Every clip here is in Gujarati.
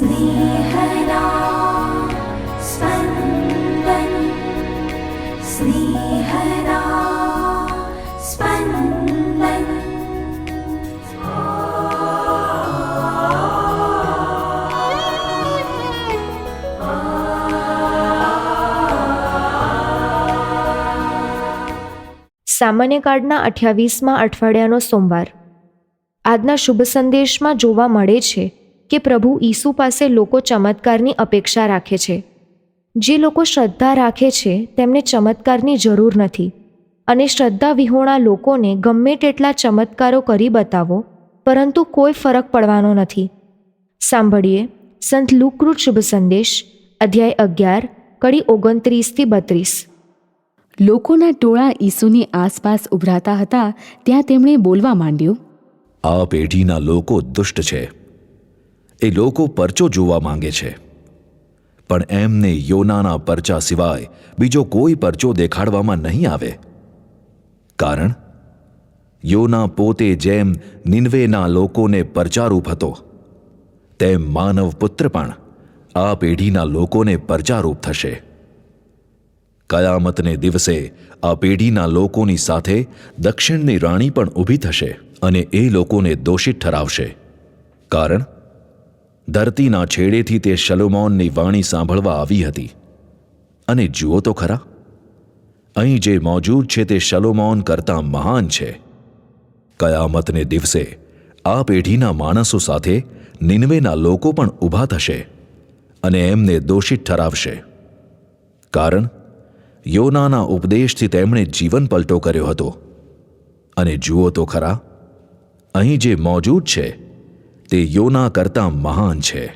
स्नेहदा स्पन्दन् स्नेहदा स्पन्दन् સામાન્ય કાર્ડના અઠ્યાવીસમાં અઠવાડિયાનો સોમવાર આજના શુભ સંદેશમાં જોવા મળે છે કે પ્રભુ ઈસુ પાસે લોકો ચમત્કારની અપેક્ષા રાખે છે. જે લોકો શ્રદ્ધા રાખે છે તેમને ચમત્કારની જરૂર નથી. અને શ્રદ્ધા વિહોણા લોકોને ગમે તેટલા ચમત્કારો કરી બતાવો પરંતુ કોઈ ફરક પડવાનો નથી. સાંભળીએ સંત લુકૃત શુભ સંદેશ અધ્યાય અગિયાર કડી ઓગણત્રીસથી બત્રીસ. લોકોના ટોળા ઈસુની આસપાસ ઉભરાતા હતા ત્યાં તેમણે બોલવા માંડ્યું આ પેઢીના લોકો દુષ્ટ છે. એ લોકો પરચો જોવા માંગે છે. પણ એમને યોનાના પરચા સિવાય બીજો કોઈ પરચો દેખાડવામાં નહીં આવે. કારણ, યોના પોતે જેમ નિન્વેના લોકોને પરચારૂપ હતો, તેમ માનવ પુત્ર પણ આ પેઢીના લોકોને પરચારૂપ થશે. કયામતને દિવસે આ પેઢીના લોકોની સાથે દક્ષિણની રાણી પણ ઊભી થશે અને એ લોકોને દોષિત ઠરાવશે. કારણ ધરતીના છેડેથી તે શલોમોનની વાણી સાંભળવા આવી હતી. અને જુઓ તો ખરા, અહીં જે મોજૂદ છે તે શલોમોન કરતાં મહાન છે. કયામતને દિવસે આ પેઢીના માણસો સાથે નિનવેના લોકો પણ ઊભા થશે અને એમને દોષિત ઠરાવશે. કારણ, યોનાના ઉપદેશથી તેમણે જીવન પલટો કર્યો હતો. અને જુઓ તો ખરા, અહીં જે મોજૂદ છે તે યોના કરતાં મહાન છે.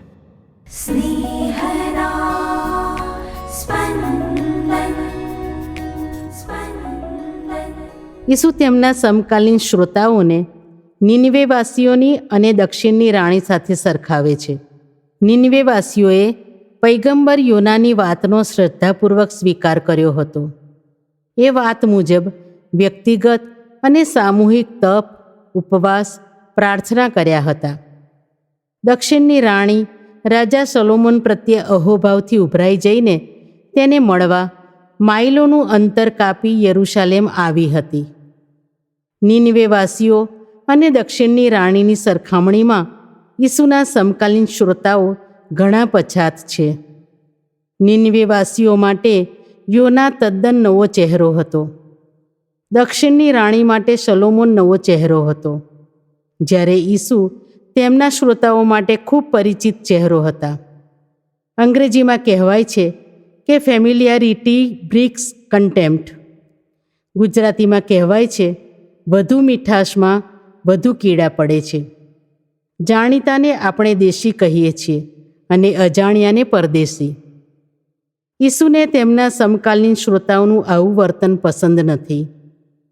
ઈસુ તેમના સમકાલીન શ્રોતાઓને નિનિવેવાસીઓની અને દક્ષિણની રાણી સાથે સરખાવે છે. નિનિવેવાસીઓએ પૈગંબર યોનાની વાતનો શ્રદ્ધાપૂર્વક સ્વીકાર કર્યો હતો. એ વાત મુજબ વ્યક્તિગત અને સામૂહિક તપ ઉપવાસ પ્રાર્થના કર્યા હતા. દક્ષિણની રાણી રાજા સલોમોન પ્રત્યે અહોભાવથી ઉભરાઈ જઈને તેને મળવા માઇલોનું અંતર કાપી યરૂશાલેમ આવી હતી. નીનવેવાસીઓ અને દક્ષિણની રાણીની સરખામણીમાં ઈસુના સમકાલીન શ્રોતાઓ ઘણા પછાત છે. નીનવેવાસીઓ માટે યોના તદ્દન નવો ચહેરો હતો. દક્ષિણની રાણી માટે સલોમોન નવો ચહેરો હતો. જ્યારે ઈસુ તેમના શ્રોતાઓ માટે ખૂબ પરિચિત ચહેરો હતા. અંગ્રેજીમાં કહેવાય છે કે ફેમિલિયારિટી બ્રિક્સ કન્ટેમ્પ્ટ. ગુજરાતીમાં કહેવાય છે, વધુ મીઠાશમાં વધુ કીડા પડે છે. જાણીતાને આપણે દેશી કહીએ છીએ અને અજાણ્યાને પરદેશી. ઈસુને તેમના સમકાલીન શ્રોતાઓનું આવું વર્તન પસંદ નથી.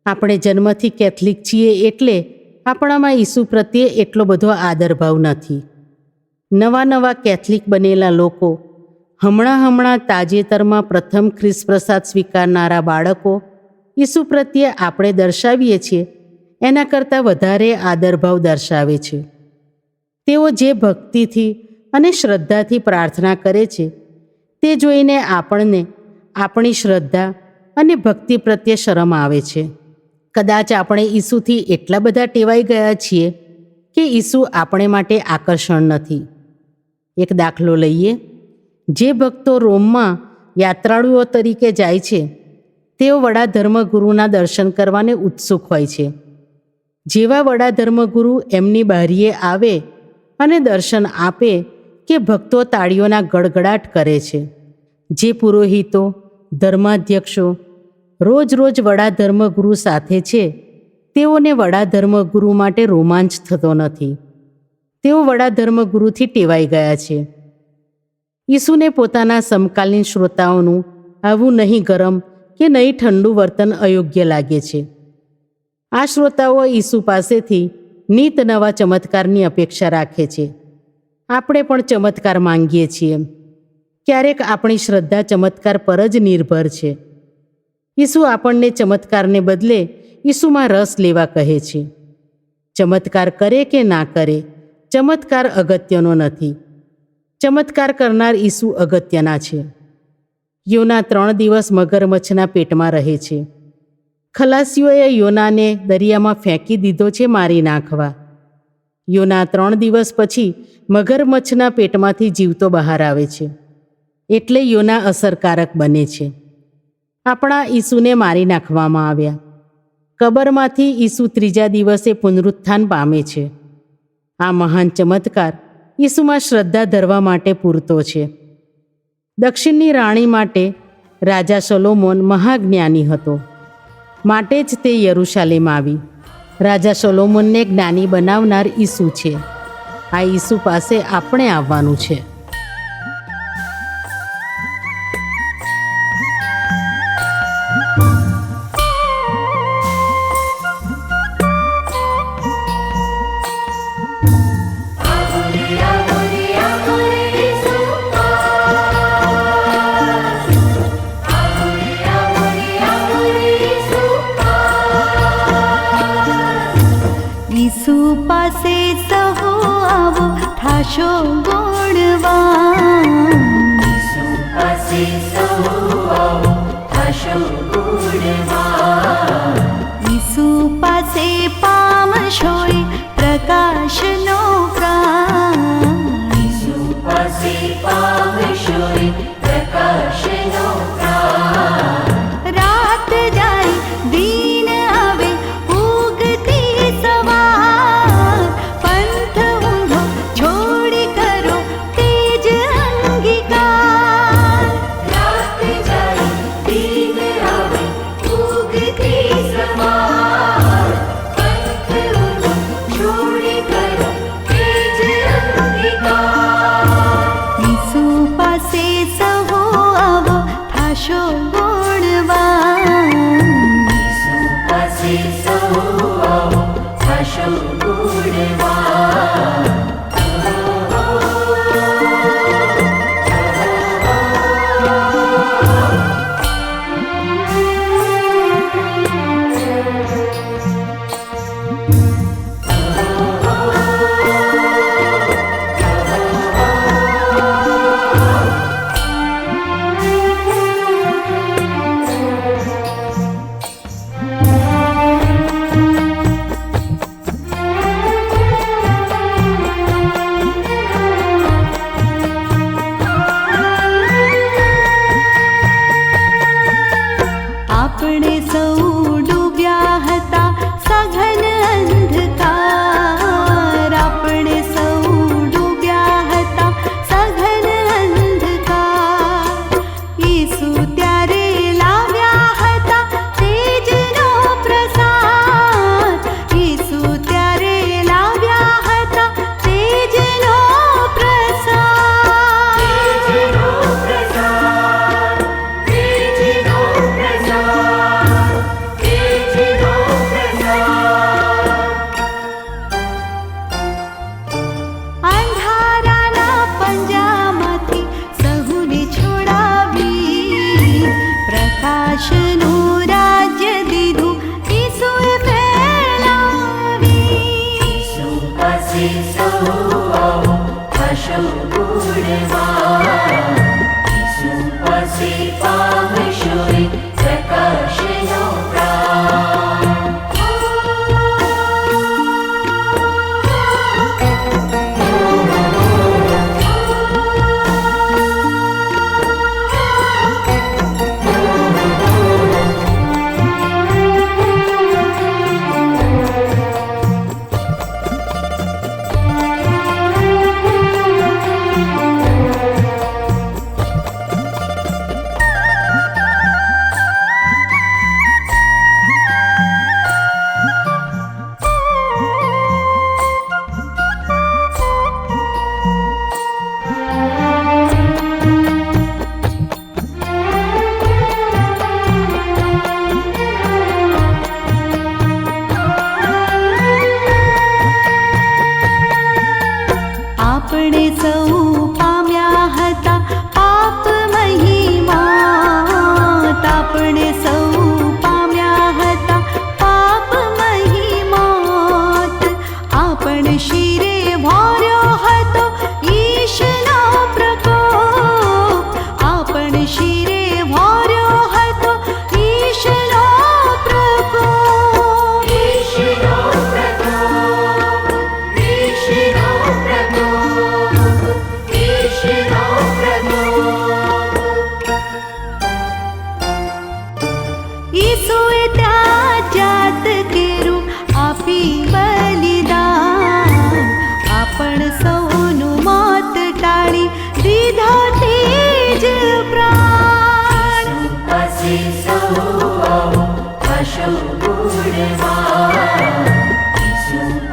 આપણે જન્મથી કેથલિક છીએ એટલે આપણામાં ઈસુ પ્રત્યે એટલો બધો આદરભાવ નથી. નવા નવા કેથલિક બનેલા લોકો, હમણાં હમણાં તાજેતરમાં પ્રથમ ખ્રિસ પ્રસાદ સ્વીકારનારા બાળકો ઈસુ પ્રત્યે આપણે દર્શાવીએ છીએ, એના કરતાં વધારે આદરભાવ દર્શાવે છે. તેઓ જે ભક્તિથી અને શ્રદ્ધાથી પ્રાર્થના કરે છે, તે જોઈને આપણને આપણી શ્રદ્ધા અને ભક્તિ પ્રત્યે શરમ આવે છે. કદાચ આપણે ઈસુથી એટલા બધા ટેવાઈ ગયા છીએ કે ઈસુ આપણે માટે આકર્ષણ નથી. એક દાખલો લઈએ. જે ભક્તો રોમમાં યાત્રાળુઓ તરીકે જાય છે, તેઓ વડા ધર્મગુરુના દર્શન કરવાને ઉત્સુક હોય છે. જેવા વડા ધર્મગુરુ એમની બારીએ આવે અને દર્શન આપે કે ભક્તો તાળીઓના ગડગડાટ કરે છે. જે પુરોહિતો, ધર્માધ્યક્ષો રોજ રોજ વડા ધર્મગુરુ સાથે છે. તેઓને વડા ધર્મગુરુ માટે રોમાંચ થતો નથી. તેઓ વડા ધર્મગુરુથી ટેવાઈ ગયા છે. ઈસુને પોતાના સમકાલીન શ્રોતાઓનું આવું નહીં ગરમ કે નહીં ઠંડુ વર્તન અયોગ્ય લાગે છે. આ શ્રોતાઓ ઈસુ પાસેથી નીત નવા ચમત્કારની અપેક્ષા રાખે છે. આપણે પણ ચમત્કાર માંગીએ છીએ. ક્યારેક આપણી શ્રદ્ધા ચમત્કાર પર જ નિર્ભર છે. ઈસુ આપણને ચમત્કારને બદલે ઈસુમાં રસ લેવા કહે છે. ચમત્કાર કરે કે ના કરે, ચમત્કાર અગત્યનો નથી. ચમત્કાર કરનાર ઈસુ અગત્યના છે. યોના ત્રણ દિવસ મગરમચ્છના પેટમાં રહે છે. ખલાસીઓએ યોનાને દરિયામાં ફેંકી દીધો છે મારી નાખવા. યોના ત્રણ દિવસ પછી મગરમચ્છના પેટમાંથી જીવતો બહાર આવે છે. એટલે યોના અસરકારક બને છે. આપણા ઈસુને મારી નાખવામાં આવ્યા. કબરમાંથી ઈસુ ત્રીજા દિવસે પુનરુત્થાન પામે છે. આ મહાન ચમત્કાર ઈસુમાં શ્રદ્ધા ધરવા માટે પૂરતો છે. દક્ષિણની રાણી માટે રાજા સોલોમોન મહાજ્ઞાની હતો. માટે જ તે યરુશાલેમ આવી. રાજા સોલોમોનને જ્ઞાની બનાવનાર ઈસુ છે. આ ઈસુ પાસે આપણે આવવાનું છે. થાશો ગુણવાન वा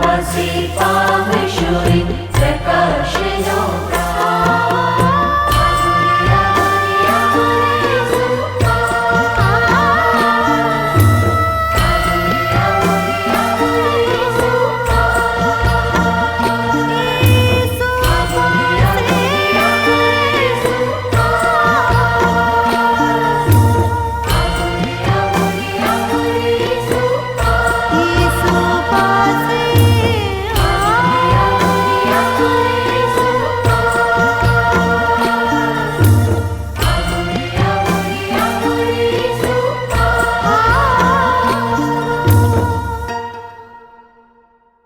Pacific, Missouri,